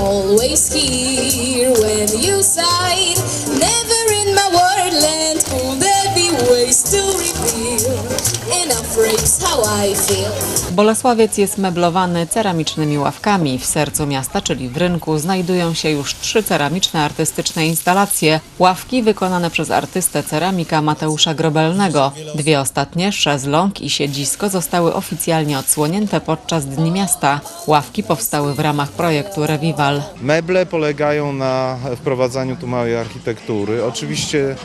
always here when you sighed. Never in my wordland could there be ways to reveal a phrase how I feel. Bolesławiec jest meblowany ceramicznymi ławkami. W sercu miasta, czyli w rynku, znajdują się już trzy ceramiczne artystyczne instalacje. Ławki wykonane przez artystę ceramika Mateusza Grobelnego. Dwie ostatnie, szezlong i siedzisko, zostały oficjalnie odsłonięte podczas Dni Miasta. Ławki powstały w ramach projektu Revival. Meble polegają na wprowadzaniu tu małej architektury. Oczywiście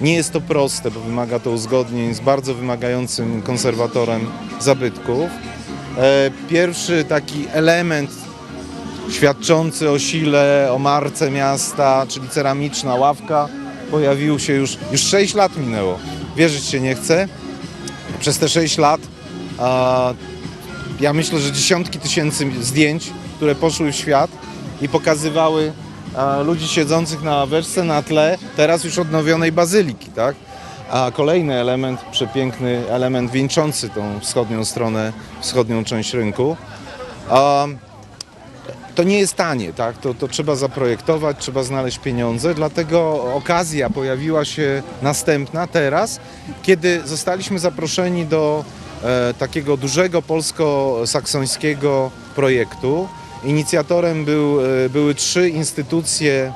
nie jest to proste, bo wymaga to uzgodnień z bardzo wymagającym konserwatorem zabytków. E, Pierwszy taki element świadczący o sile, o marce miasta, czyli ceramiczna ławka, pojawił się już, już 6 lat minęło. Wierzyć się nie chcę. Przez te 6 lat a, ja myślę, że dziesiątki tysięcy zdjęć, które poszły w świat i pokazywały ludzi siedzących na ławeczce na tle teraz już odnowionej bazyliki, tak? A kolejny element, przepiękny element wieńczący tą wschodnią stronę, wschodnią część rynku. To nie jest tanie, tak? To, to trzeba zaprojektować, trzeba znaleźć pieniądze, dlatego okazja pojawiła się następna teraz, kiedy zostaliśmy zaproszeni do e, takiego dużego polsko-saksońskiego projektu. Inicjatorem był, e, były trzy instytucje,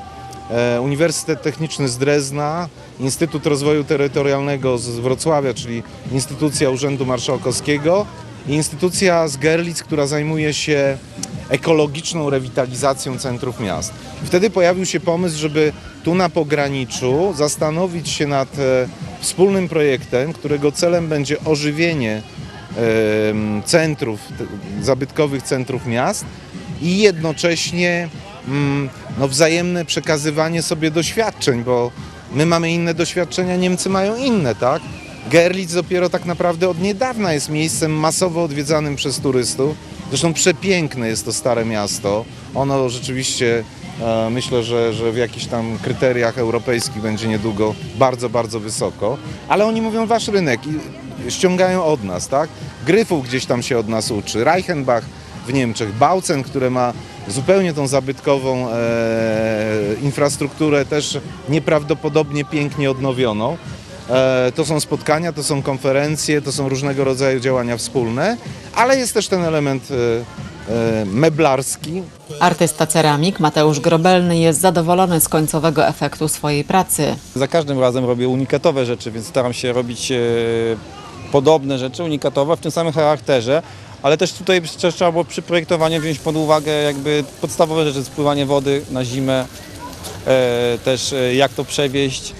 e, Uniwersytet Techniczny z Drezna, Instytut Rozwoju Terytorialnego z Wrocławia, czyli instytucja Urzędu Marszałkowskiego i instytucja z Gerlitz, która zajmuje się ekologiczną rewitalizacją centrów miast. Wtedy pojawił się pomysł, żeby tu na pograniczu zastanowić się nad e, wspólnym projektem, którego celem będzie ożywienie centrów, zabytkowych centrów miast i jednocześnie mm, no, wzajemne przekazywanie sobie doświadczeń, bo my mamy inne doświadczenia, Niemcy mają inne, tak? Gerlitz dopiero tak naprawdę od niedawna jest miejscem masowo odwiedzanym przez turystów. Zresztą przepiękne jest to stare miasto. Ono rzeczywiście e, myślę, że, że w jakichś tam kryteriach europejskich będzie niedługo bardzo, bardzo wysoko. Ale oni mówią wasz rynek i ściągają od nas, tak? Gryfów gdzieś tam się od nas uczy, Reichenbach w Niemczech, Bautzen, które ma zupełnie tą zabytkową e, infrastrukturę też nieprawdopodobnie pięknie odnowioną. E, To są spotkania, to są konferencje, to są różnego rodzaju działania wspólne, ale jest też ten element e, e, meblarski. Artysta ceramik Mateusz Grobelny jest zadowolony z końcowego efektu swojej pracy. Za każdym razem robię unikatowe rzeczy, więc staram się robić e, podobne rzeczy, unikatowe w tym samym charakterze, ale też tutaj trzeba było przy projektowaniu wziąć pod uwagę jakby podstawowe rzeczy, spływanie wody na zimę, e, też e, jak to przewieźć,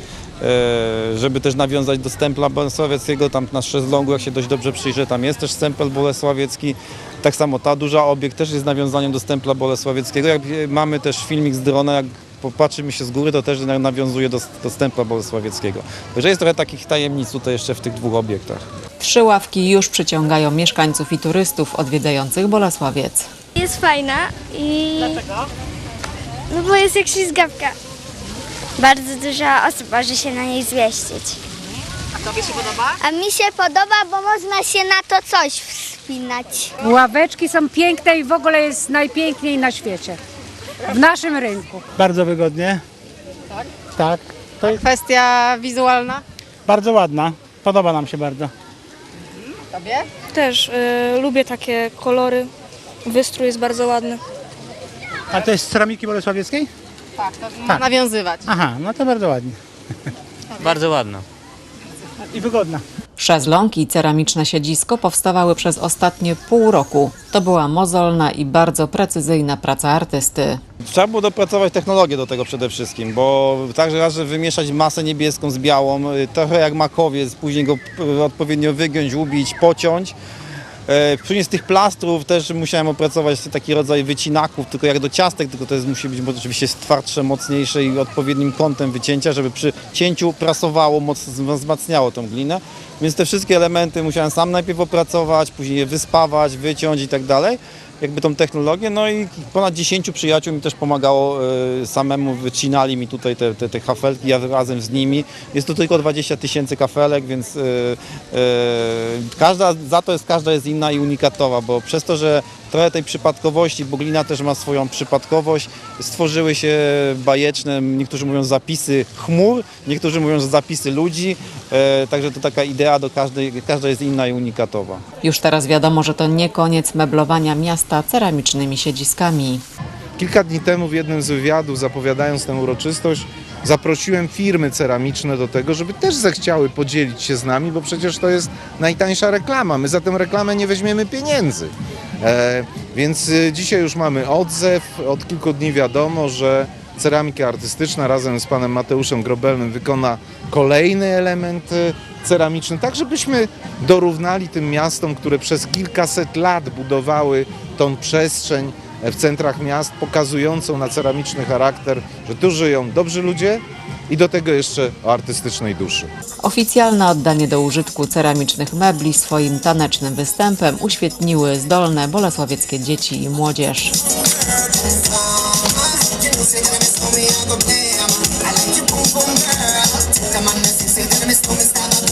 e, żeby też nawiązać do stempla bolesławieckiego, tam na szezlongu, jak się dość dobrze przyjrzy, tam jest też stempel bolesławiecki, tak samo ta duża obiekt też jest nawiązaniem do stempla bolesławieckiego, jak e, mamy też filmik z drona, jak popatrzymy się z góry, to też na- nawiązuje do, do stempla bolesławieckiego. Także jest trochę takich tajemnic tutaj jeszcze w tych dwóch obiektach. Trzy ławki już przyciągają mieszkańców i turystów odwiedzających Bolesławiec. Jest fajna i... Dlaczego? No bo jest jak ślizgawka. Bardzo dużo osób może się na niej zmieścić. A tobie się podoba? A mi się podoba, bo można się na to coś wspinać. Ławeczki są piękne i w ogóle jest najpiękniej na świecie. W naszym rynku. Bardzo wygodnie. Tak? Tak. To jest Kwestia wizualna? bardzo ładna. Podoba nam się bardzo. Też y, lubię takie kolory. Wystrój jest bardzo ładny. A to jest z ceramiki bolesławieckiej? Tak, to Tak. nawiązywać. Aha, no to bardzo ładnie. Bardzo ładna. I wygodna. Szezlong i ceramiczne siedzisko powstawały przez ostatnie pół roku. To była mozolna i bardzo precyzyjna praca artysty. Trzeba było dopracować technologię do tego przede wszystkim, bo także raz, że wymieszać masę niebieską z białą, y, trochę jak makowiec, później go odpowiednio wygiąć, ubić, pociąć. E, Później z tych plastrów też musiałem opracować taki rodzaj wycinaków, tylko jak do ciastek, tylko to jest, musi być oczywiście twardsze, mocniejsze i odpowiednim kątem wycięcia, żeby przy cięciu prasowało, moc, wzmacniało tą glinę. Więc te wszystkie elementy musiałem sam najpierw opracować, później je wyspawać, wyciąć i tak dalej. Jakby tą technologię, no i ponad 10 przyjaciół mi też pomagało e, samemu, wycinali mi tutaj te, te, te kafelki, ja razem z nimi. Jest tu tylko 20 tysięcy kafelek, więc e, e, każda, za to jest każda jest inna i unikatowa, bo przez to, że trochę tej przypadkowości, bo glina też ma swoją przypadkowość. Stworzyły się bajeczne, niektórzy mówią zapisy chmur, niektórzy mówią zapisy ludzi, e, także to taka idea do każdej, każda jest inna i unikatowa. Już teraz wiadomo, że to nie koniec meblowania miasta ceramicznymi siedziskami. Kilka dni temu w jednym z wywiadów, zapowiadając tę uroczystość, zaprosiłem firmy ceramiczne do tego, żeby też zechciały podzielić się z nami, bo przecież to jest najtańsza reklama. My za tę reklamę nie weźmiemy pieniędzy. E, więc y, dzisiaj już mamy odzew. Od kilku dni wiadomo, że ceramika artystyczna razem z panem Mateuszem Grobelnym wykona kolejny element y, ceramiczny, tak żebyśmy dorównali tym miastom, które przez kilkaset lat budowały tą przestrzeń w centrach miast, pokazującą na ceramiczny charakter, że tu żyją dobrzy ludzie i do tego jeszcze o artystycznej duszy. Oficjalne oddanie do użytku ceramicznych mebli swoim tanecznym występem uświetniły zdolne bolesławieckie dzieci i młodzież. Tell my missus, say that I'm